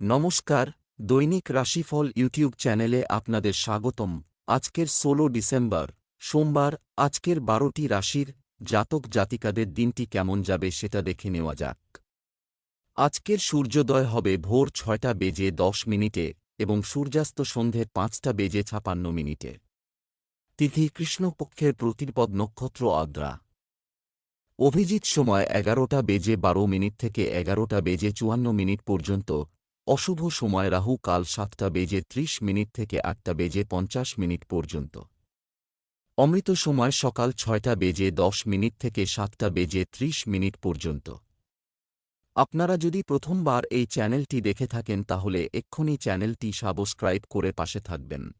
নমস্কার, দৈনিক রাশিফল ইউটিউব চ্যানেলে আপনাদের স্বাগতম। আজকের ষোলো ডিসেম্বর, সোমবার, আজকের বারোটি রাশির জাতক জাতিকাদের দিনটি কেমন যাবে সেটা দেখে নেওয়া যাক। আজকের সূর্যোদয় হবে ভোর ছয়টা বেজে দশ মিনিটে এবং সূর্যাস্ত সন্ধে পাঁচটা বেজে ছাপান্ন মিনিটে। তিথি কৃষ্ণপক্ষের প্রতিপদ নক্ষত্র আদ্রা। অভিজিৎ সময় এগারোটা বেজে বারো মিনিট থেকে এগারোটা বেজে চুয়ান্ন মিনিট পর্যন্ত অশুভ সময় রাহু কাল সাতটা বেজে ত্রিশ মিনিট থেকে আটটা বেজে পঞ্চাশ মিনিট পর্যন্ত। অমৃত সময় সকাল ছয়টা বেজে দশ মিনিট থেকে সাতটা বেজে ত্রিশ মিনিট পর্যন্ত। আপনারা যদি প্রথমবার এই চ্যানেলটি দেখে থাকেন তাহলে এক্ষুনি চ্যানেলটি সাবস্ক্রাইব করে পাশে থাকবেন।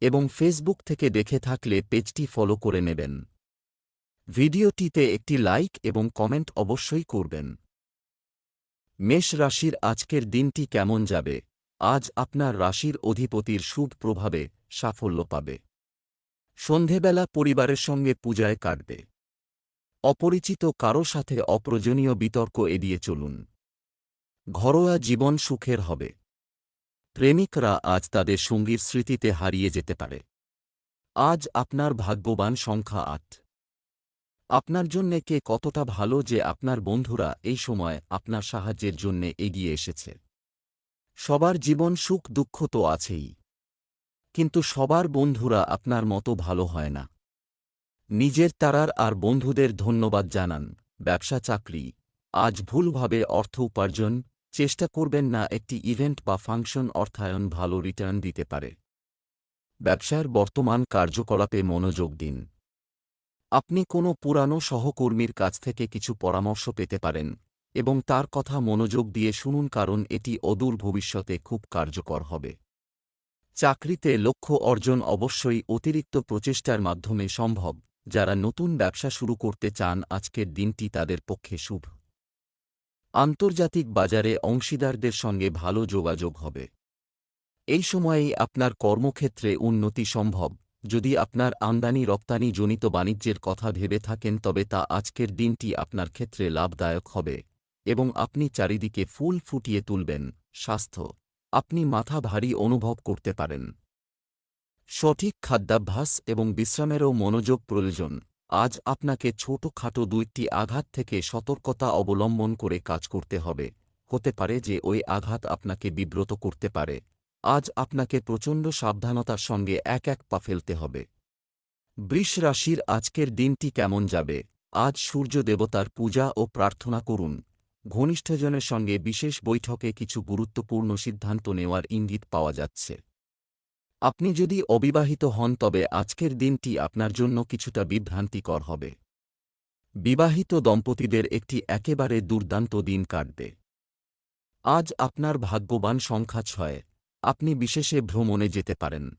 এবং ফেসবুক থেকে দেখে থাকলে পেজটি ফলো করে নেবেন। ভিডিওটিতে একটি লাইক এবং কমেন্ট অবশ্যই করবেন। মেষ রাশির আজকের দিনটি কেমন যাবে? আজ আপনার রাশির অধিপতির শুভ প্রভাবে সাফল্য পাবে। সন্ধেবেলা পরিবারের সঙ্গে পূজায় কাটবে। অপরিচিত কারও সাথে অপ্রয়োজনীয় বিতর্ক এড়িয়ে চলুন। ঘরোয়া জীবন সুখের হবে। প্রেমিকরা আজ তাদের সঙ্গীর স্মৃতিতে হারিয়ে যেতে পারে। আজ আপনার ভাগ্যবান সংখ্যা আট। আপনার জন্যে কে কতটা ভালো যে আপনার বন্ধুরা এই সময় আপনার সাহায্যের জন্যে এগিয়ে এসেছে। সবার জীবন সুখ দুঃখ তো আছেই। কিন্তু সবার বন্ধুরা আপনার মতো ভালো হয় না। নিজের তারার আর বন্ধুদের ধন্যবাদ জানান, ব্যবসা চাকরি, আজ ভুলভাবে অর্থ উপার্জন, চেষ্টা করবেন না একটি ইভেন্ট বা ফাংশন অর্থায়ন ভালো রিটার্ন দিতে পারে। ব্যবসার বর্তমান কার্যকলাপে মনোযোগ দিন। আপনি কোনো পুরানো সহকর্মীর কাছ থেকে কিছু পরামর্শ পেতে পারেন এবং তার কথা মনোযোগ দিয়ে শুনুন কারণ এটি অদূর ভবিষ্যতে খুব কার্যকর হবে। চাকরিতে লক্ষ্য অর্জন অবশ্যই অতিরিক্ত প্রচেষ্টার মাধ্যমে সম্ভব। যারা নতুন ব্যবসা শুরু করতে চান, আজকের দিনটি তাদের পক্ষে শুভ। আন্তর্জাতিক বাজারে অংশীদারদের সঙ্গে ভালো যোগাযোগ হবে। এই সময়েই আপনার কর্মক্ষেত্রে উন্নতি সম্ভব। যদি আপনার আমদানি রপ্তানি জনিত বাণিজ্যের কথা ভেবে থাকেন, তবে তা আজকের দিনটি আপনার ক্ষেত্রে লাভদায়ক হবে এবং আপনি চারিদিকে ফুল ফুটিয়ে তুলবেন। স্বাস্থ্য। আপনি মাথা ভারী অনুভব করতে পারেন। সঠিক খাদ্যাভ্যাস এবং বিশ্রামেরও মনোযোগ প্রয়োজন। আজ আপনাকে ছোটখাটো দুইটি আঘাত থেকে সতর্কতা অবলম্বন করে কাজ করতে হবে। হতে পারে যে ওই আঘাত আপনাকে বিব্রত করতে পারে। আজ আপনাকে প্রচণ্ড সাবধানতার সঙ্গে এক এক পা ফেলতে হবে। বৃষ রাশির আজকের দিনটি কেমন যাবে? আজ সূর্য দেবতার পূজা ও প্রার্থনা করুন। ঘনিষ্ঠজনের সঙ্গে বিশেষ বৈঠকে কিছু গুরুত্বপূর্ণ সিদ্ধান্ত নেওয়ার ইঙ্গিত পাওয়া যাচ্ছে। আপনি যদি অবিবাহিত হন, তবে আজকের দিনটি আপনার জন্য কিছুটা বিভ্রান্তিকর হবে। বিবাহিত দম্পতিদের একটি একেবারে দুর্দান্ত দিন কাটবে। আজ আপনার ভাগ্যবান সংখ্যা ছয়। আপনি বিশেষে ভ্রমণে যেতে পারেন।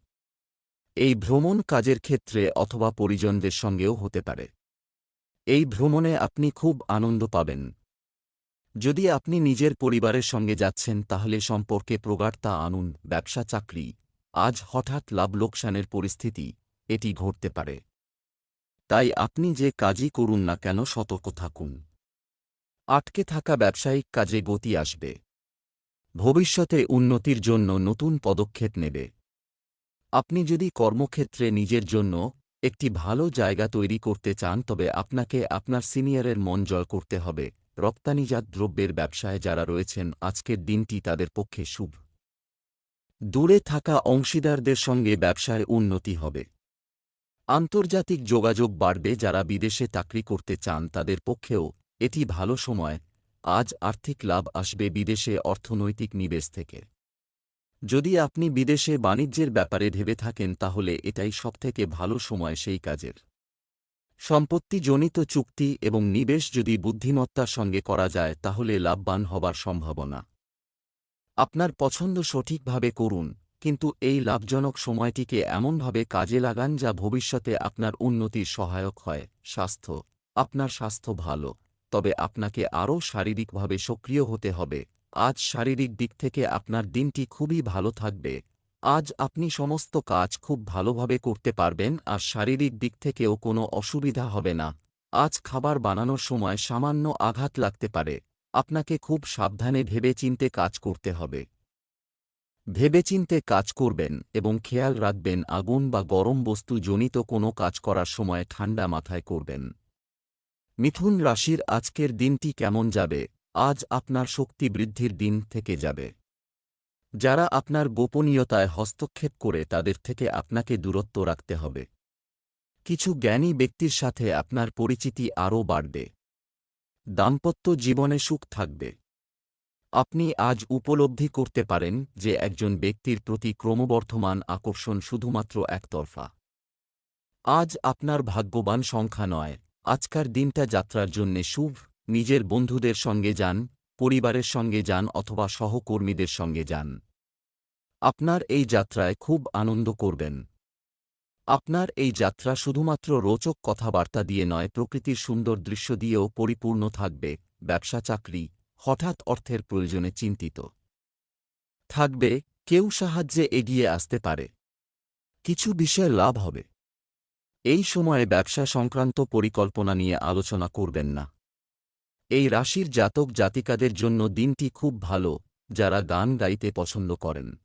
এই ভ্রমণ কাজের ক্ষেত্রে অথবা পরিজনদের সঙ্গেও হতে পারে। এই ভ্রমণে আপনি খুব আনন্দ পাবেন। যদি আপনি নিজের পরিবারের সঙ্গে যাচ্ছেন, তাহলে সম্পর্কে প্রগাঢ়তা আনুন, ব্যবসা, চাকরি। আজ হঠাৎ লাভ লোকসানের পরিস্থিতি, এটি ঘটতে পারে। তাই আপনি যে কাজই করুন না কেন, সতর্ক থাকুন। আটকে থাকা ব্যবসায়িক কাজে গতি আসবে। ভবিষ্যতে উন্নতির জন্য নতুন পদক্ষেপ নেবে। আপনি যদি কর্মক্ষেত্রে নিজের জন্য একটি ভালো জায়গা তৈরি করতে চান, তবে আপনাকে আপনার সিনিয়রের মন জয় করতে হবে। রপ্তানিজাত দ্রব্যের ব্যবসায় যারা রয়েছেন, আজকের দিনটি তাদের পক্ষে শুভ। দূরে থাকা অংশীদারদের সঙ্গে ব্যবসায় উন্নতি হবে। আন্তর্জাতিক যোগাযোগ বাড়বে। যারা বিদেশে চাকরি করতে চান, তাদের পক্ষেও এটি ভালো সময় আজ আর্থিক লাভ আসবে বিদেশে অর্থনৈতিক নিবেশ থেকে। যদি আপনি বিদেশে বাণিজ্যের ব্যাপারে ভেবে থাকেন, তাহলে এটাই সবথেকে ভালো সময় সেই কাজের। সম্পত্তিজনিত চুক্তি এবং নিবেশ যদি বুদ্ধিমত্তার সঙ্গে করা যায়, তাহলে লাভবান হবার সম্ভাবনা। আপনার পছন্দ সঠিকভাবে করুন, কিন্তু এই লাভজনক সময়টিকে এমনভাবে কাজে লাগান যা ভবিষ্যতে আপনার উন্নতির সহায়ক হয়। স্বাস্থ্য, আপনার স্বাস্থ্য ভালো। তবে আপনাকে আরও শারীরিকভাবে সক্রিয় হতে হবে। আজ শারীরিক দিক থেকে আপনার দিনটি খুবই ভালো থাকবে। আজ আপনি সমস্ত কাজ খুব ভালোভাবে করতে পারবেন আর শারীরিক দিক থেকেও কোনো অসুবিধা হবে না। আজ খাবার বানানোর সময় সামান্য আঘাত লাগতে পারে। আপনাকে খুব সাবধানে ভেবেচিন্তে কাজ করতে হবে। ভেবেচিন্তে কাজ করবেন এবং খেয়াল রাখবেন আগুন বা গরম বস্তু জনিত কোনো কাজ করার সময় ঠান্ডা মাথায় করবেন। মিথুন রাশির আজকের দিনটি কেমন যাবে? আজ আপনার শক্তি বৃদ্ধির দিন থেকে যাবে। যারা আপনার গোপনীয়তায় হস্তক্ষেপ করে তাদের থেকে আপনাকে দূরত্ব রাখতে হবে। কিছু জ্ঞানী ব্যক্তির সাথে আপনার পরিচিতি আরও বাড়বে। দাম্পত্য জীবনে সুখ থাকবে। আপনি আজ উপলব্ধি করতে পারেন যে একজন ব্যক্তির প্রতি ক্রমবর্ধমান আকর্ষণ শুধুমাত্র একতরফা। আজ আপনার ভাগ্যবান সংখ্যা নয় আজকার দিনটা যাত্রার জন্যে শুভ। নিজের বন্ধুদের সঙ্গে যান, পরিবারের সঙ্গে যান অথবা সহকর্মীদের সঙ্গে যান। আপনার এই যাত্রায় খুব আনন্দ করবেন। আপনার এই যাত্রা শুধুমাত্র রোচক কথাবার্তা দিয়ে নয়, প্রকৃতির সুন্দর দৃশ্য দিয়েও পরিপূর্ণ থাকবে। ব্যবসা, চাকরি, হঠাৎ অর্থের প্রয়োজনে চিন্তিত। থাকবে, কেউ সাহায্যে এগিয়ে আসতে পারে। কিছু বিষয়ে লাভ হবে। এই সময়ে ব্যবসা সংক্রান্ত পরিকল্পনা নিয়ে আলোচনা করবেন না। এই রাশির জাতক জাতিকাদের জন্য দিনটি খুব ভালো, যারা গান গাইতে পছন্দ করেন।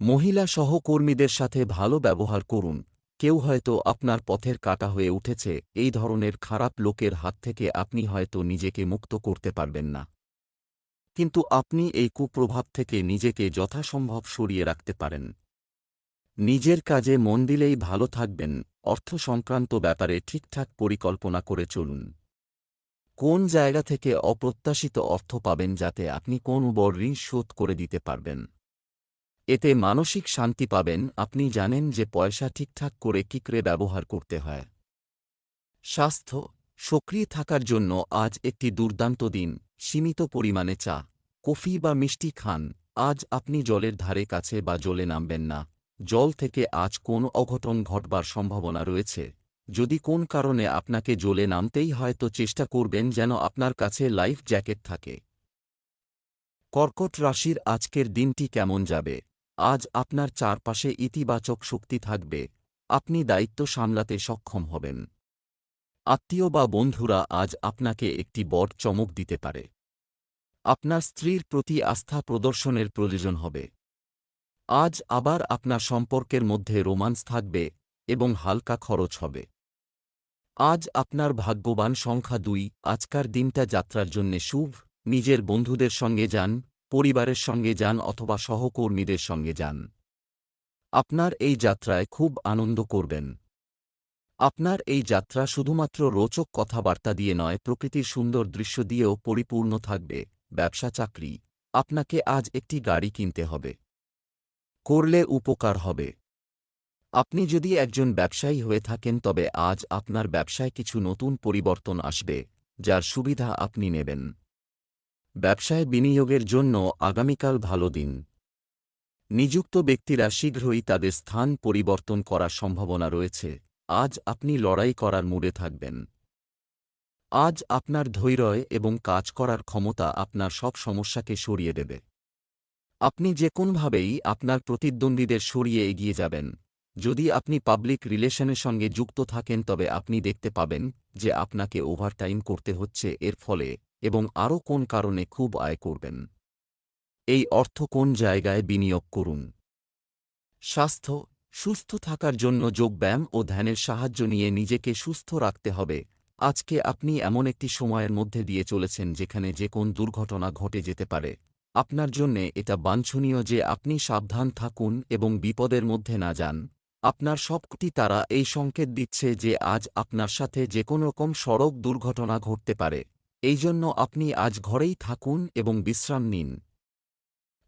মহিলা সহকর্মীদের সাথে ভালো ব্যবহার করুন। কেউ হয়তো আপনার পথের কাটা হয়ে উঠেছে, এই ধরনের খারাপ লোকের হাত থেকে আপনি হয়তো নিজেকে মুক্ত করতে পারবেন না। কিন্তু আপনি এই কুপ্রভাব থেকে নিজেকে যথাসম্ভব সরিয়ে রাখতে পারেন। নিজের কাজে মন দিলেই ভালো থাকবেন। অর্থ সংক্রান্ত ব্যাপারে ঠিকঠাক পরিকল্পনা করে চলুন। কোন জায়গা থেকে অপ্রত্যাশিত অর্থ পাবেন যাতে আপনি কোন বড় ঋণ শোধ করে দিতে পারবেন? এতে মানসিক শান্তি পাবেন, আপনি জানেন যে পয়সা ঠিকঠাক করে কিকরে ব্যবহার করতে হয়। স্বাস্থ্য, সক্রিয় থাকার জন্য আজ একটি দুর্দান্ত দিন, সীমিত পরিমাণে চা, কফি বা মিষ্টি খান, আজ আপনি জলের ধারে কাছে বা জলে নামবেন না। জল থেকে আজ কোন অঘটন ঘটবার সম্ভাবনা রয়েছে? যদি কোন কারণে আপনাকে জলে নামতেই হয়, তো চেষ্টা করবেন যেন আপনার কাছে লাইফ জ্যাকেট থাকে। কর্কট রাশির আজকের দিনটি কেমন যাবে? আজ আপনার চারপাশে ইতিবাচক শক্তি থাকবে। আপনি দায়িত্ব সামলাতে সক্ষম হবেন। আত্মীয় বা বন্ধুরা আজ আপনাকে একটি বট চমক দিতে পারে। আপনার স্ত্রীর প্রতি আস্থা প্রদর্শনের প্রয়োজন হবে। আজ আবার আপনার সম্পর্কের মধ্যে রোমান্স থাকবে এবং হালকা খরচ হবে। আজ আপনার ভাগ্যবান সংখ্যা দুই, আজকার দিনটা যাত্রার জন্যে শুভ, নিজের বন্ধুদের সঙ্গে যান, পরিবারের সঙ্গে যান অথবা সহকর্মীদের সঙ্গে যান। আপনার এই যাত্রায় খুব আনন্দ করবেন। আপনার এই যাত্রা শুধুমাত্র রোচক কথাবার্তা দিয়ে নয়, প্রকৃতির সুন্দর দৃশ্য দিয়েও পরিপূর্ণ থাকবে। ব্যবসা চাকরি আপনাকে আজ একটি গাড়ি কিনতে হবে। করলে উপকার হবে। আপনি যদি একজন ব্যবসায়ী হয়ে থাকেন, তবে আজ আপনার ব্যবসায় কিছু নতুন পরিবর্তন আসবে, যার সুবিধা আপনি নেবেন। ব্যবসায় বিনিয়োগের জন্য আগামীকাল ভালো দিন। নিযুক্ত ব্যক্তিরা শীঘ্রই তাদের স্থান পরিবর্তন করার সম্ভাবনা রয়েছে। আজ আপনি লড়াই করার মুডে থাকবেন। আজ আপনার ধৈর্য এবং কাজ করার ক্ষমতা আপনার সব সমস্যাকে সরিয়ে দেবে। আপনি যে কোনভাবেই আপনার প্রতিদ্বন্দ্বীদের সরিয়ে এগিয়ে যাবেন। যদি আপনি পাবলিক রিলেশনের সঙ্গে যুক্ত থাকেন, তবে আপনি দেখতে পাবেন যে আপনাকে ওভারটাইম করতে হচ্ছে এর ফলে এবং আরও কোন কারণে খুব আয় করবেন। এই অর্থ কোন জায়গায় বিনিয়োগ করুন? স্বাস্থ্য, সুস্থ থাকার জন্য যোগব্যায়াম ও ধ্যানের সাহায্য নিয়ে নিজেকে সুস্থ রাখতে হবে। আজকে আপনি এমন একটি সময়ের মধ্যে দিয়ে চলেছেন, যেখানে যে কোন দুর্ঘটনা ঘটে যেতে পারে। আপনার জন্যে এটা বাঞ্ছনীয় যে আপনি সাবধান থাকুন এবং বিপদের মধ্যে না যান। আপনার সবকটি তারা এই সংকেত দিচ্ছে যে আজ আপনার সাথে যে কোনো রকম সড়ক দুর্ঘটনা ঘটতে পারে। এই জন্য আপনি আজ ঘরেই থাকুন এবং বিশ্রাম নিন।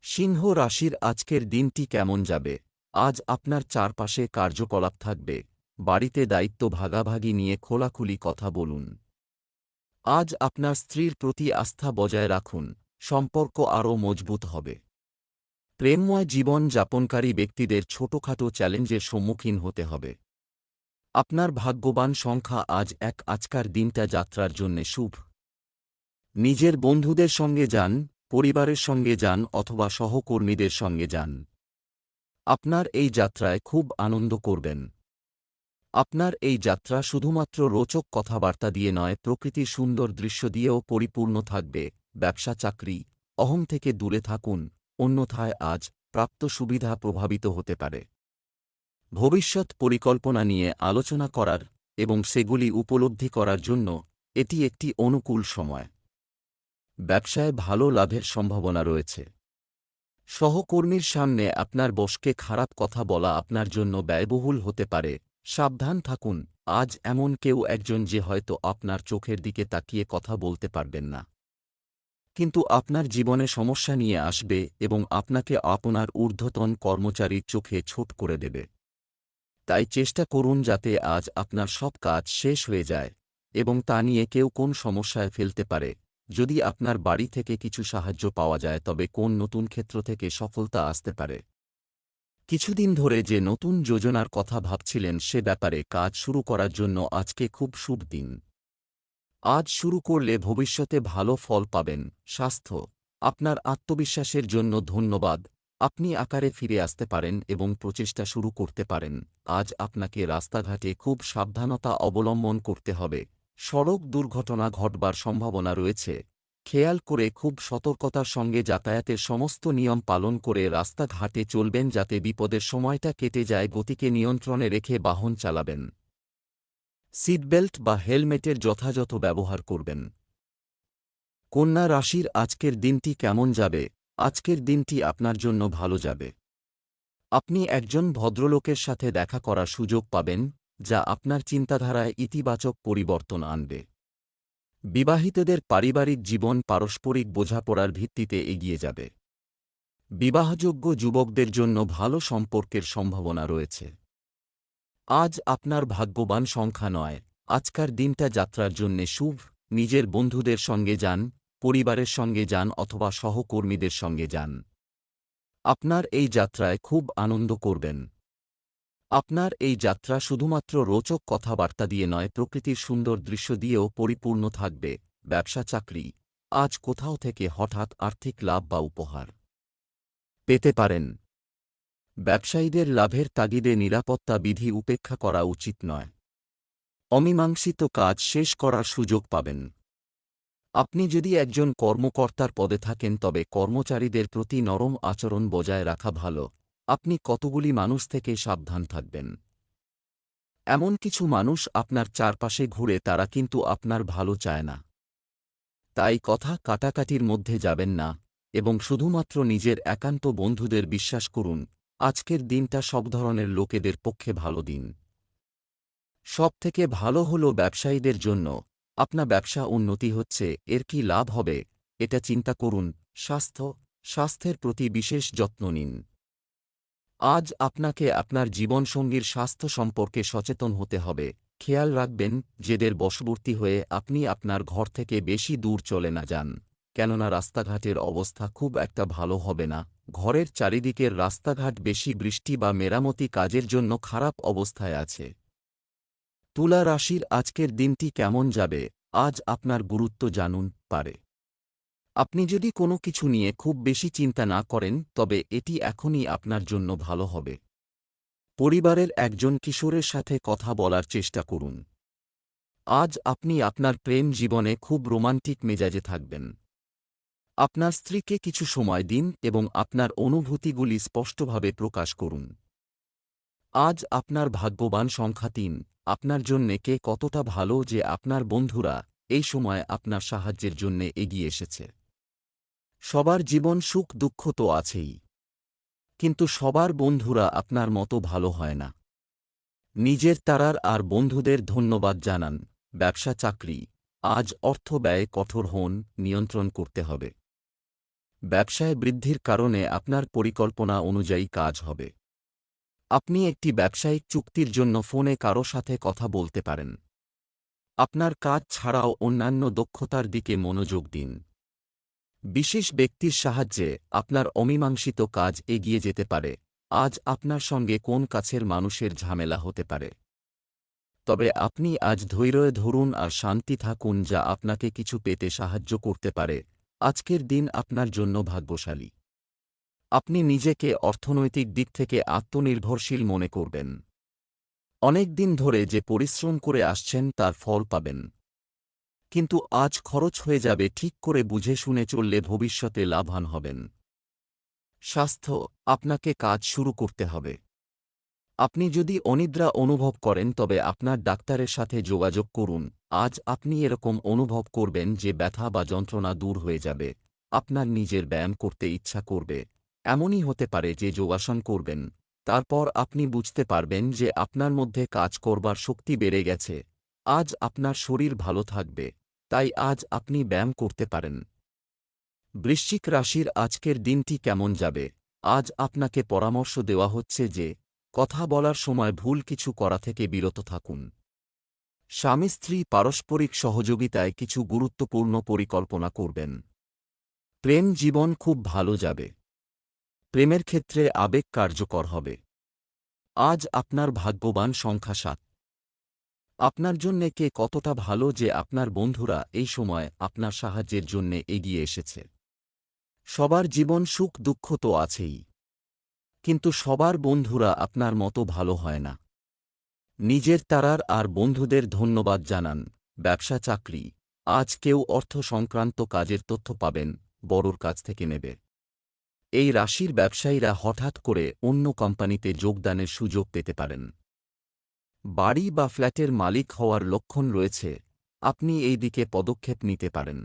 সিংহ রাশির আজকের দিনটি কেমন যাবে? আজ আপনার চারপাশে কার্যকলাপ থাকবে। বাড়িতে দায়িত্ব ভাগাভাগি নিয়ে খোলাখুলি কথা বলুন। আজ আপনার স্ত্রীর প্রতি আস্থা বজায় রাখুন। সম্পর্ক আরও মজবুত হবে। প্রেমময় জীবন যাপনকারী ব্যক্তিদের ছোটখাটো চ্যালেঞ্জের সম্মুখীন হতে হবে। আপনার ভাগ্যবান সংখ্যা আজ এক আজকার দিনটা যাত্রার জন্যে শুভ। নিজের বন্ধুদের সঙ্গে যান, পরিবারের সঙ্গে যান অথবা সহকর্মীদের সঙ্গে যান। আপনার এই যাত্রায় খুব আনন্দ করবেন। আপনার এই যাত্রা শুধুমাত্র রোচক কথাবার্তা দিয়ে নয়, প্রকৃতির সুন্দর দৃশ্য দিয়েও পরিপূর্ণ থাকবে। ব্যবসা চাকরি, অহং থেকে দূরে থাকুন, অন্যথায় আজ প্রাপ্ত সুবিধা প্রভাবিত হতে পারে। ভবিষ্যৎ পরিকল্পনা নিয়ে আলোচনা করার এবং সেগুলি উপলব্ধি করার জন্য এটি একটি অনুকূল সময়। ব্যবসায় ভালো লাভের সম্ভাবনা রয়েছে। সহকর্মীর সামনে আপনার বসকে খারাপ কথা বলা আপনার জন্য ব্যয়বহুল হতে পারে। সাবধান থাকুন, আজ এমন কেউ একজন যে হয়তো আপনার চোখের দিকে তাকিয়ে কথা বলতে পারবেন না। কিন্তু আপনার জীবনে সমস্যা নিয়ে আসবে এবং আপনাকে আপনার ঊর্ধ্বতন কর্মচারীর চোখে ছোট করে দেবে। তাই চেষ্টা করুন যাতে আজ আপনার সব কাজ শেষ হয়ে যায় এবং তা নিয়ে কেউ কোন সমস্যায় ফেলতে পারে। যদি আপনার বাড়ি থেকে কিছু সাহায্য পাওয়া যায়, তবে কোন নতুন ক্ষেত্র থেকে সফলতা আসতে পারে? কিছুদিন ধরে যে নতুন যোজনার কথা ভাবছিলেন সে ব্যাপারে কাজ শুরু করার জন্য আজকে খুব শুভ দিন। আজ শুরু করলে ভবিষ্যতে ভালো ফল পাবেন। স্বাস্থ্য। আপনার আত্মবিশ্বাসের জন্য ধন্যবাদ। আপনি আকারে ফিরে আসতে পারেন এবং প্রচেষ্টা শুরু করতে পারেন। আজ আপনাকে রাস্তাঘাটে খুব সাবধানতা অবলম্বন করতে হবে। সড়ক দুর্ঘটনা ঘটবার সম্ভাবনা রয়েছে। খেয়াল করে খুব সতর্কতার সঙ্গে যাতায়াতের সমস্ত নিয়ম পালন করে রাস্তাঘাটে চলবেন যাতে বিপদের সময়টা কেটে যায়। গতিকে নিয়ন্ত্রণে রেখে বাহন চালাবেন। সিটবেল্ট বা হেলমেটের যথাযথ ব্যবহার করবেন। কন্যা রাশির আজকের দিনটি কেমন যাবে? আজকের দিনটি আপনার জন্য ভালো যাবে। আপনি একজন ভদ্রলোকের সাথে দেখা করার সুযোগ পাবেন, যা আপনার চিন্তাধারায় ইতিবাচক পরিবর্তন আনবে। বিবাহিতদের পারিবারিক জীবন পারস্পরিক বোঝাপড়ার ভিত্তিতে এগিয়ে যাবে। বিবাহযোগ্য যুবকদের জন্য ভালো সম্পর্কের সম্ভাবনা রয়েছে। আজ আপনার ভাগ্যবান সংখ্যা নয়। আজকার দিনটা যাত্রার জন্যে শুভ। নিজের বন্ধুদের সঙ্গে যান, পরিবারের সঙ্গে যান অথবা সহকর্মীদের সঙ্গে যান। আপনার এই যাত্রায় খুব আনন্দ করবেন। আপনার এই যাত্রা শুধুমাত্র রোচক কথাবার্তা দিয়ে নয়, প্রকৃতির সুন্দর দৃশ্য দিয়েও পরিপূর্ণ থাকবে। ব্যবসা, চাকরি। আজ কোথাও থেকে হঠাৎ আর্থিক লাভ বা উপহার। পেতে পারেন। ব্যবসায়ীদের লাভের তাগিদে নিরাপত্তা বিধি উপেক্ষা করা উচিত নয়। অমীমাংসিত কাজ শেষ করার সুযোগ পাবেন। আপনি যদি একজন কর্মকর্তার পদে থাকেন, তবে কর্মচারীদের প্রতি নরম আচরণ বজায় রাখা ভালো। আপনি কতগুলি মানুষ থেকে সাবধান থাকবেন। এমন কিছু মানুষ আপনার চারপাশে ঘুরে, তারা কিন্তু আপনার ভালো চায় না। তাই কথা কাটাকাটির মধ্যে যাবেন না, এবং শুধুমাত্র নিজের একান্ত বন্ধুদের বিশ্বাস করুন। আজকের দিনটা সব ধরনের লোকেদের পক্ষে ভালো দিন। সব থেকে ভালো হল ব্যবসায়ীদের জন্য, আপনার ব্যবসা উন্নতি হচ্ছে, এর কি লাভ হবে? এটা চিন্তা করুন, স্বাস্থ্য, স্বাস্থ্যের প্রতি বিশেষ যত্ন নিন। আজ আপনাকে আপনার জীবনসঙ্গীর স্বাস্থ্য সম্পর্কে সচেতন হতে হবে। খেয়াল রাখবেন যেদের বশবর্তী হয়ে আপনি আপনার ঘর থেকে বেশি দূর চলে না যান, কেননা রাস্তাঘাটের অবস্থা খুব একটা ভালো হবে না। ঘরের চারিদিকের রাস্তাঘাট বেশি বৃষ্টি বা মেরামতি কাজের জন্য খারাপ অবস্থায় আছে। তুলা রাশির আজকের দিনটি কেমন যাবে, আজ আপনার গুরুত্ব জানুন, পারে। আপনি যদি কোনো কিছু নিয়ে খুব বেশি চিন্তা না করেন, তবে এটি এখনই আপনার জন্য ভালো হবে। পরিবারের একজন কিশোরের সাথে কথা বলার চেষ্টা করুন। আজ আপনি আপনার প্রেম জীবনে খুব রোমান্টিক মেজাজে থাকবেন। আপনার স্ত্রীকে কিছু সময় দিন এবং আপনার অনুভূতিগুলি স্পষ্টভাবে প্রকাশ করুন। আজ আপনার ভাগ্যবান সংখ্যা তিন। আপনার জন্যে কে কতটা ভালো যে আপনার বন্ধুরা এই সময় আপনার সাহায্যের জন্যে এগিয়ে এসেছে। সবার জীবন সুখ দুঃখ তো আছেই। কিন্তু সবার বন্ধুরা আপনার মতো ভালো হয় না। নিজের তারার আর বন্ধুদের ধন্যবাদ জানান। ব্যবসা চাকরি। আজ অর্থ ব্যয় কঠোর হন, নিয়ন্ত্রণ করতে হবে। ব্যবসায় বৃদ্ধির কারণে আপনার পরিকল্পনা অনুযায়ী কাজ হবে। আপনি একটি ব্যবসায়িক চুক্তির জন্য ফোনে কারও সাথে কথা বলতে পারেন। আপনার কাজ ছাড়াও অন্যান্য দক্ষতার দিকে মনোযোগ দিন। বিশেষ ব্যক্তির সাহায্যে আপনার অমীমাংসিত কাজ এগিয়ে যেতে পারে। আজ আপনার সঙ্গে কোন কাছের মানুষের ঝামেলা হতে পারে? তবে আপনি আজ ধৈর্য ধরুন আর শান্তি থাকুন যা আপনাকে কিছু পেতে সাহায্য করতে পারে। আজকের দিন আপনার জন্য ভাগ্যশালী। আপনি নিজেকে অর্থনৈতিক দিক থেকে আত্মনির্ভরশীল মনে করবেন। অনেক দিন ধরে যে পরিশ্রম করে আসছেন তার ফল পাবেন। কিন্তু আজ খরচ হয়ে যাবে ঠিক করে বুঝে শুনে চললে ভবিষ্যতে লাভান হবেন। স্বাস্থ্য, আপনাকে কাজ শুরু করতে হবে। আপনি যদি অনিদ্রা অনুভব করেন, তবে আপনার ডাক্তারের সাথে যোগাযোগ করুন। আজ আপনি এরকম অনুভব করবেন যে ব্যথা বা যন্ত্রণা দূর হয়ে যাবে। আপনার নিজের ব্যায়াম করতে ইচ্ছা করবে। এমনই হতে পারে যে যোগাসন করবেন। তারপর আপনি বুঝতে পারবেন যে আপনার মধ্যে কাজ করবার শক্তি বেড়ে গেছে। আজ আপনার শরীর ভালো থাকবে। তাই আজ আপনি ব্যায়াম করতে পারেন। বৃশ্চিক রাশির আজকের দিনটি কেমন যাবে? আজ আপনাকে পরামর্শ দেওয়া হচ্ছে যে কথা বলার সময় ভুল কিছু করা থেকে বিরত থাকুন। স্বামী স্ত্রী পারস্পরিক সহযোগিতায় কিছু গুরুত্বপূর্ণ পরিকল্পনা করবেন। প্রেম জীবন খুব ভালো যাবে। প্রেমের ক্ষেত্রে আবেগ কার্যকর হবে। আজ আপনার ভাগ্যবান সংখ্যা সাত। আপনার জন্যে কে কতটা ভালো যে আপনার বন্ধুরা এই সময় আপনার সাহায্যের জন্যে এগিয়ে এসেছে। সবার জীবন সুখ দুঃখ তো আছেই। কিন্তু সবার বন্ধুরা আপনার মতো ভালো হয় না। নিজের তারার আর বন্ধুদের ধন্যবাদ জানান, ব্যবসা চাকরি। আজ কেউ অর্থ সংক্রান্ত কাজের তথ্য পাবেন, বড়র কাছ থেকে নেবে। এই রাশির ব্যবসায়ীরা হঠাৎ করে অন্য কোম্পানিতে যোগদানের সুযোগ পেতে পারেন। বাড়ি বা ফ্ল্যাটের মালিক হওয়ার লক্ষণ রয়েছে, আপনি এই দিকে পদক্ষেপ নিতে পারেন।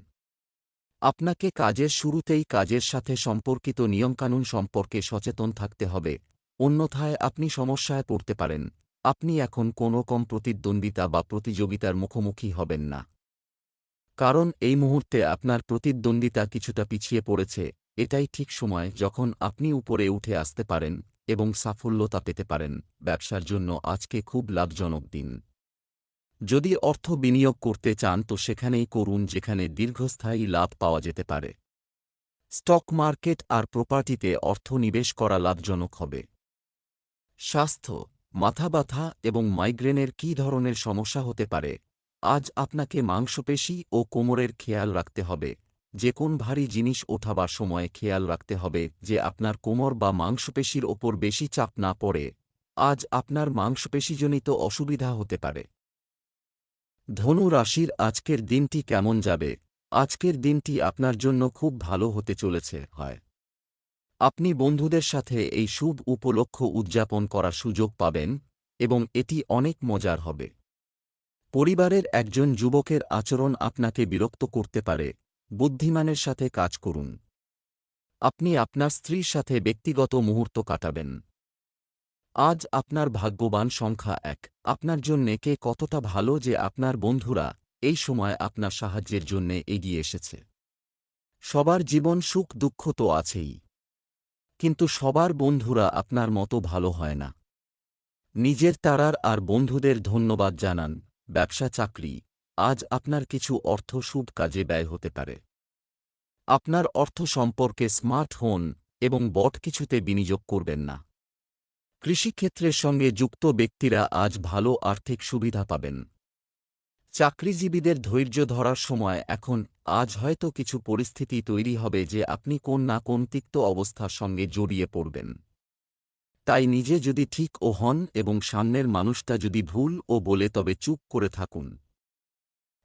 আপনাকে কাজের শুরুতেই কাজের সাথে সম্পর্কিত নিয়মকানুন সম্পর্কে সচেতন থাকতে হবে। অন্যথায় আপনি সমস্যায় পড়তে পারেন। আপনি এখন কোনো কম প্রতিদ্বন্দ্বিতা বা প্রতিযোগিতার মুখোমুখি হবেন না। কারণ এই মুহূর্তে আপনার প্রতিদ্বন্দ্বিতা কিছুটা পিছিয়ে পড়েছে। এটাই ঠিক সময় যখন আপনি উপরে উঠে আসতে পারেন এবং সাফল্যতা পেতে পারেন। ব্যবসার জন্য আজকে খুব লাভজনক দিন। যদি অর্থ বিনিয়োগ করতে চান, তো সেখানেই করুন যেখানে দীর্ঘস্থায়ী লাভ পাওয়া যেতে পারে। স্টক মার্কেট আর প্রপার্টিতে অর্থ নিবেশ করা লাভজনক হবে। স্বাস্থ্য মাথা ব্যথা এবং মাইগ্রেনের কী ধরনের সমস্যা হতে পারে, আজ আপনাকে মাংসপেশি ও কোমরের খেয়াল রাখতে হবে। যে কোন ভারী জিনিস ওঠাবার সময় খেয়াল রাখতে হবে যে আপনার কোমর বা মাংসপেশির ওপর বেশি চাপ না পড়ে। আজ আপনার মাংসপেশিজনিত অসুবিধা হতে পারে। ধনু রাশির আজকের দিনটি কেমন যাবে? আজকের দিনটি আপনার জন্য খুব ভালো হতে চলেছে, হয়। আপনি বন্ধুদের সাথে এই শুভ উপলক্ষ উদযাপন করার সুযোগ পাবেন এবং এটি অনেক মজার হবে। পরিবারের একজন যুবকের আচরণ আপনাকে বিরক্ত করতে পারে, বুদ্ধিমানের সাথে কাজ করুন। আপনি আপনার স্ত্রীর সাথে ব্যক্তিগত মুহূর্ত কাটাবেন। আজ আপনার ভাগ্যবান সংখ্যা এক। আপনার জন্যে কে কতটা ভালো যে আপনার বন্ধুরা এই সময় আপনার সাহায্যের জন্যে এগিয়ে এসেছে। সবার জীবন সুখ দুঃখ তো আছেই। কিন্তু সবার বন্ধুরা আপনার মতো ভালো হয় না। নিজের তারার আর বন্ধুদের ধন্যবাদ জানান, ব্যবসা চাকরি, আজ আপনার কিছু অর্থ শুভ কাজে ব্যয় হতে পারে। আপনার অর্থ সম্পর্কে স্মার্ট হন এবং বট কিছুতে বিনিয়োগ করবেন না। কৃষিক্ষেত্রের সঙ্গে যুক্ত ব্যক্তিরা আজ ভালো আর্থিক সুবিধা পাবেন। চাকরিজীবীদের ধৈর্য ধরার সময় এখন আজ হয়তো কিছু পরিস্থিতি তৈরি হবে যে আপনি কোন না কোন তিক্ত অবস্থার সঙ্গে জড়িয়ে পড়বেন। তাই নিজে যদি ঠিক ও হন এবং সামনের মানুষটা যদি ভুল ও বলে তবে চুপ করে থাকুন।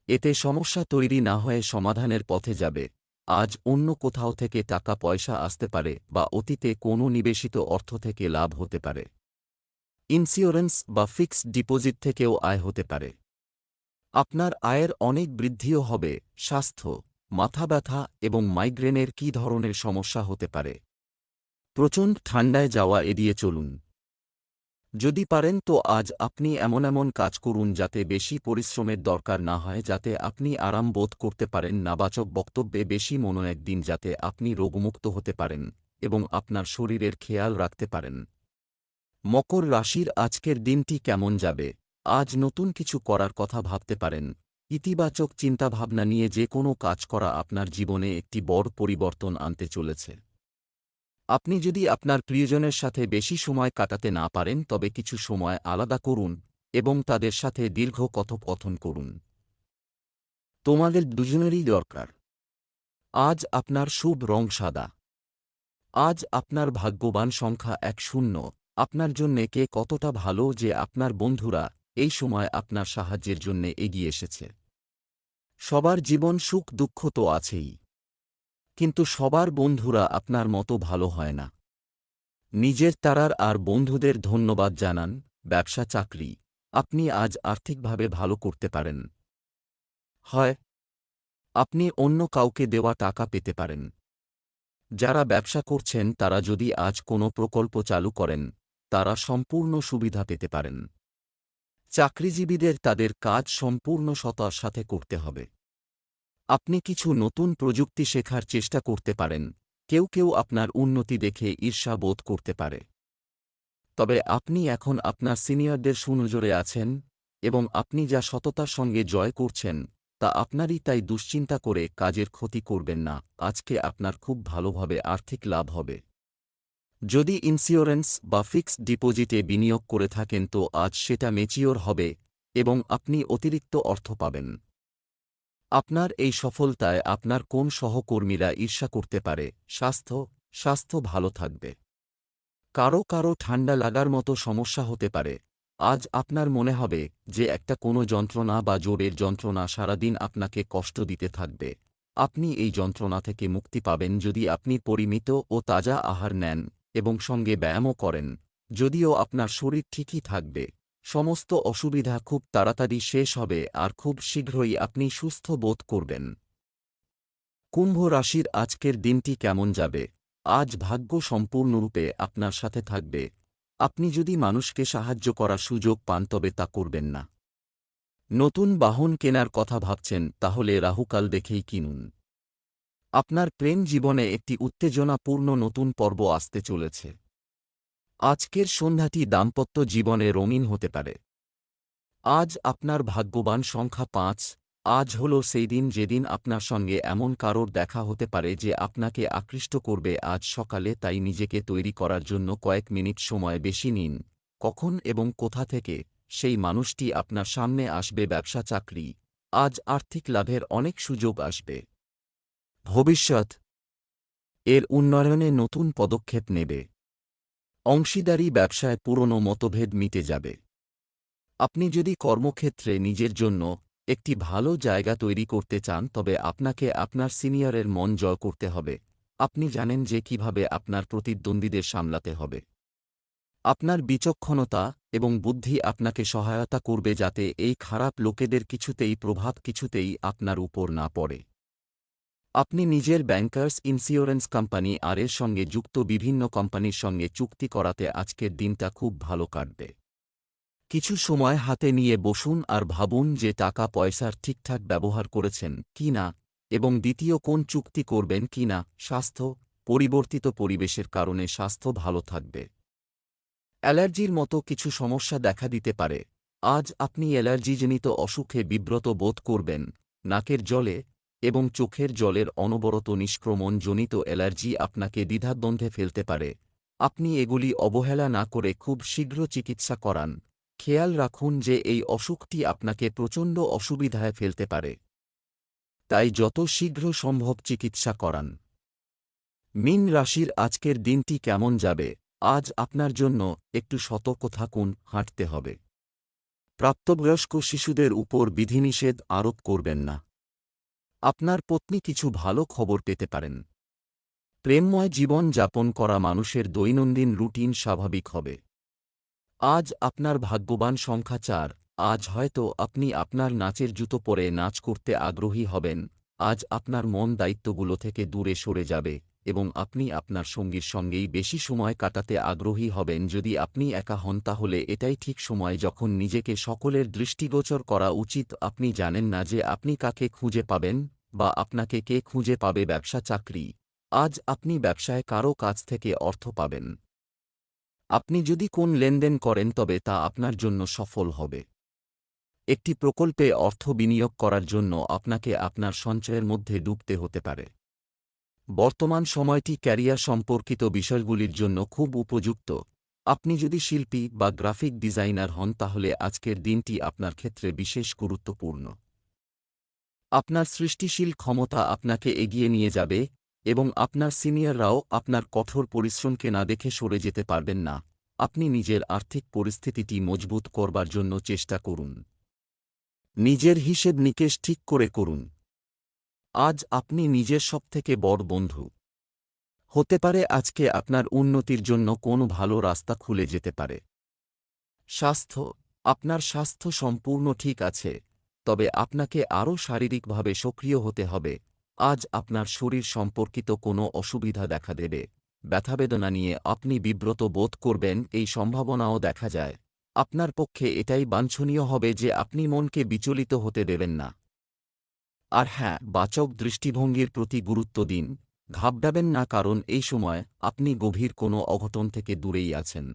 এতে সমস্যা তৈরি না হয়ে সমাধানের পথে যাবে। আজ অন্য কোথাও থেকে টাকা পয়সা আসতে পারে বা অতীতে কোনো নিবেশিত অর্থ থেকে লাভ হতে পারে। ইন্স্যুরেন্স বা ফিক্সড ডিপোজিট থেকেও আয় হতে পারে। আপনার আয়ের অনেক বৃদ্ধিও হবে, স্বাস্থ্য, মাথা ব্যথা এবং মাইগ্রেনের কী ধরনের সমস্যা হতে পারে। প্রচণ্ড ঠান্ডায় যাওয়া এড়িয়ে চলুন। যদি পারেন তো আজ আপনি এমন এমন কাজ করুন যাতে বেশি পরিশ্রমের দরকার না হয়, যাতে আপনি আরাম বোধ করতে পারেন। নাবাচক বক্তব্যে বেশি মনোযোগ দিন যাতে আপনি রোগমুক্ত হতে পারেন এবং আপনার শরীরের খেয়াল রাখতে পারেন। মকর রাশির আজকের দিনটি কেমন যাবে? আজ নতুন কিছু করার কথা ভাবতে পারেন। ইতিবাচক চিন্তাভাবনা নিয়ে যে কোনো কাজ করা আপনার জীবনে একটি বড় পরিবর্তন আনতে চলেছে। আপনি যদি আপনার প্রিয়জনের সাথে বেশি সময় কাটাতে না পারেন, তবে কিছু সময় আলাদা করুন এবং তাদের সাথে দীর্ঘ কথোপকথন করুন। তোমাদের দুজনেরই দরকার। আজ আপনার শুভ রং সাদা। আজ আপনার ভাগ্যবান সংখ্যা এক শূন্য। আপনার জন্যে কে কতটা ভালো যে আপনার বন্ধুরা এই সময় আপনার সাহায্যের জন্য এগিয়ে এসেছে। সবার জীবন সুখ দুঃখ তো আছেই। কিন্তু সবার বন্ধুরা আপনার মতো ভালো হয় না। নিজের তারার আর বন্ধুদের ধন্যবাদ জানান, ব্যবসা চাকরি। আপনি আজ আর্থিকভাবে ভালো করতে পারেন। হয়। আপনি অন্য কাউকে দেওয়া টাকা পেতে পারেন। যারা ব্যবসা করছেন, তারা যদি আজ কোনো প্রকল্প চালু করেন, তারা সম্পূর্ণ সুবিধা পেতে পারেন। চাকরিজীবীদের তাদের কাজ সম্পূর্ণ সতার সাথে করতে হবে। আপনি কিছু নতুন প্রযুক্তি শেখার চেষ্টা করতে পারেন। কেউ কেউ আপনার উন্নতি দেখে ঈর্ষা বোধ করতে পারে। তবে আপনি এখন আপনার সিনিয়রদের সুনজরে আছেন এবং আপনি যা সততার সঙ্গে জয় করছেন, তা আপনারই তাই দুশ্চিন্তা করে কাজের ক্ষতি করবেন না। আজকে আপনার খুব ভালোভাবে আর্থিক লাভ হবে। যদি ইন্স্যুরেন্স বা ফিক্সড ডিপোজিটে বিনিয়োগ করে থাকেন তো আজ সেটা মেচিওর হবে এবং আপনি অতিরিক্ত অর্থ পাবেন। আপনার এই সফলতায় আপনার কোন সহকর্মীরা ঈর্ষা করতে পারে? স্বাস্থ্য স্বাস্থ্য ভালো থাকবে। কারও কারও ঠান্ডা লাগার মতো সমস্যা হতে পারে। আজ আপনার মনে হবে যে একটা কোনো যন্ত্রণা বা জোরের যন্ত্রণা সারাদিন আপনাকে কষ্ট দিতে থাকবে। আপনি এই যন্ত্রণা থেকে মুক্তি পাবেন যদি আপনি পরিমিত ও তাজা আহার নেন এবং সঙ্গে ব্যায়ামও করেন। যদিও আপনার শরীর ঠিকই থাকবে। সমস্ত অসুবিধা খুব তাড়াতাড়ি শেষ হবে আর খুব শীঘ্রই আপনি সুস্থ বোধ করবেন। কুম্ভ রাশির আজকের দিনটি কেমন যাবে? আজ ভাগ্য সম্পূর্ণরূপে আপনার সাথে থাকবে। আপনি যদি মানুষকে সাহায্য করার সুযোগ পান তবে তা করবেন না। নতুন বাহন কেনার কথা ভাবছেন, তাহলে রাহুকাল দেখেই কিনুন। আপনার প্রেম জীবনে একটি উত্তেজনাপূর্ণ নতুন পর্ব আসতে চলেছে। আজকের সন্ধ্যাটি দাম্পত্য জীবনে রঙিন হতে পারে। আজ আপনার ভাগ্যবান সংখ্যা পাঁচ, আজ হল সেই দিন যেদিন আপনার সঙ্গে এমন কারোর দেখা হতে পারে যে আপনাকে আকৃষ্ট করবে, আজ সকালে তাই নিজেকে তৈরি করার জন্য কয়েক মিনিট সময় বেশি নিন। কখন এবং কোথা থেকে? সেই মানুষটি আপনার সামনে আসবে, ব্যবসা, চাকরি। আজ আর্থিক লাভের অনেক সুযোগ আসবে। ভবিষ্যৎ। এর উন্নয়নে নতুন পদক্ষেপ নেবে। অংশীদারি ব্যবসায় পুরনো মতভেদ মিটে যাবে। আপনি যদি কর্মক্ষেত্রে নিজের জন্য একটি ভালো জায়গা তৈরি করতে চান, তবে আপনাকে আপনার সিনিয়রের মন জয় করতে হবে। আপনি জানেন যে কীভাবে আপনার প্রতিদ্বন্দ্বীদের সামলাতে হবে। আপনার বিচক্ষণতা এবং বুদ্ধি আপনাকে সহায়তা করবে, যাতে এই খারাপ লোকেদের কিছুতেই প্রভাব কিছুতেই আপনার উপর না পড়ে। আপনি নিজের ব্যাংকার্স ইন্স্যুরেন্স কোম্পানি আর এর সঙ্গে যুক্ত বিভিন্ন কোম্পানির সঙ্গে চুক্তি করাতে আজকের দিনটা খুব ভালো কাটবে। কিছু সময় হাতে নিয়ে বসুন আর ভাবুন যে টাকা পয়সার ঠিকঠাক ব্যবহার করেছেন কি না এবং দ্বিতীয় কোন চুক্তি করবেন কি না, স্বাস্থ্য, পরিবর্তিত পরিবেশের কারণে স্বাস্থ্য ভালো থাকবে। অ্যালার্জির মতো কিছু সমস্যা দেখা দিতে পারে। আজ আপনি অ্যালার্জিজনিত অসুখে বিব্রত বোধ করবেন, নাকের জলে এবং চোখের জলের অনবরত নিষ্ক্রমণ জনিত অ্যালার্জি আপনাকে দ্বিধাদ্বন্দ্বে ফেলতে পারে। আপনি এগুলি অবহেলা না করে খুব শীঘ্র চিকিৎসা করান। খেয়াল রাখুন যে এই অসুখটি আপনাকে প্রচণ্ড অসুবিধায় ফেলতে পারে। তাই যত শীঘ্র সম্ভব চিকিৎসা করান। মিন রাশির আজকের দিনটি কেমন যাবে? আজ আপনার জন্য একটু সতর্ক থাকুন, হাঁটতে হবে। প্রাপ্তবয়স্ক শিশুদের উপর বিধিনিষেধ আরোপ করবেন না। আপনার পত্নী কিছু ভালো খবর পেতে পারেন। প্রেমময় জীবন যাপন করা মানুষের দৈনন্দিন রুটিন স্বাভাবিক হবে। আজ আপনার ভাগ্যবান সংখ্যা চার, আজ হয়তো আপনি আপনার নাচের জুতো পরে নাচ করতে আগ্রহী হবেন, আজ আপনার মন দায়িত্বগুলো থেকে দূরে সরে যাবে। এবং আপনি আপনার সঙ্গীর সঙ্গেই বেশি সময় কাটাতে আগ্রহী হবেন। যদি আপনি একা হন, তাহলে এটাই ঠিক সময় যখন নিজেকে সকলের দৃষ্টিগোচর করা উচিত। আপনি জানেন না যে আপনি কাকে খুঁজে পাবেন বা আপনাকে কে খুঁজে পাবে ব্যবসা, চাকরি। আজ আপনি ব্যবসায় কারও কাছ থেকে অর্থ পাবেন। আপনি যদি কোন লেনদেন করেন, তবে তা আপনার জন্য সফল হবে। একটি প্রকল্পে অর্থ বিনিয়োগ করার জন্য আপনাকে আপনার সঞ্চয়ের মধ্যে ডুবতে হতে পারে। বর্তমান সময়টি ক্যারিয়ার সম্পর্কিত বিষয়গুলির জন্য খুব উপযুক্ত। আপনি যদি শিল্পী বা গ্রাফিক ডিজাইনার হন, তাহলে আজকের দিনটি আপনার ক্ষেত্রে বিশেষ গুরুত্বপূর্ণ। আপনার সৃষ্টিশীল ক্ষমতা আপনাকে এগিয়ে নিয়ে যাবে এবং আপনার সিনিয়ররাও আপনার কঠোর পরিশ্রমকে না দেখে সরে যেতে পারবেন না। আপনি নিজের আর্থিক পরিস্থিতিটি মজবুত করবার জন্য চেষ্টা করুন। নিজের হিসেব নিকেশ ঠিক করে করুন। আজ আপনি নিজের সবথেকে বড় বন্ধু। হতে পারে আজকে আপনার উন্নতির জন্য কোনো ভালো রাস্তা খুলে যেতে পারে। স্বাস্থ্য, আপনার স্বাস্থ্য সম্পূর্ণ ঠিক আছে, তবে আপনাকে আরও শারীরিকভাবে সক্রিয় হতে হবে। আজ আপনার শরীর সম্পর্কিত কোনো অসুবিধা দেখা দেবে। ব্যথাবেদনা নিয়ে আপনি বিব্রত বোধ করবেন, এই সম্ভাবনাও দেখা যায়। আপনার পক্ষে এটাই বাঞ্ছনীয় হবে যে আপনি মনকে বিচলিত হতে দেবেন না। আর হ্যাঁ বাচক দৃষ্টিভঙ্গির প্রতি গুরুত্ব দিন। ঘাবড়াবেন না কারণ এই সময় আপনি গভীর কোনো অঘটন থেকে দূরেই আছেন।